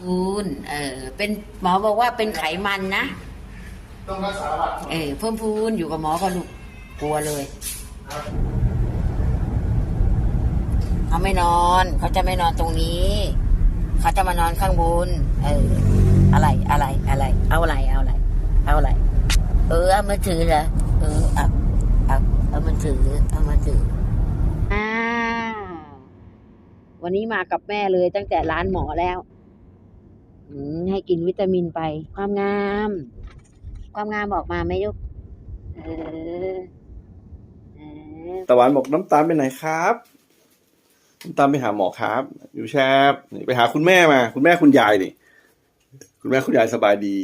พูนเออเป็นหมอบอกว่าเป็นไขมันนะ ต้องรักษาบัตรเออเพิ่มพูนอยู่กับหมอก็ลูกกลัวเลยครับเขาไม่นอนเขาจะไม่นอนตรงนี้ เขาจะมานอนข้างบนเอออะไรอะไรอะไร เอาอะไรเอาอะไร เอาอะไร เออเอามาถือเหรอเออเอาเอาเอามันถือเอามาถืออ้าววันนี้มากับแม่เลยตั้งแต่ร้านหมอแล้วอืม ให้กินวิตามินไป ความงาม ความงามออกมาไหมลูกเออเออตะวันบอกน้ำตาลไปไหนครับน้ำตาลไปหาหมอครับ อยู่แชบไปหาคุณแม่มา คุณแม่คุณยายนี่คุณแม่คุณยายสบายดี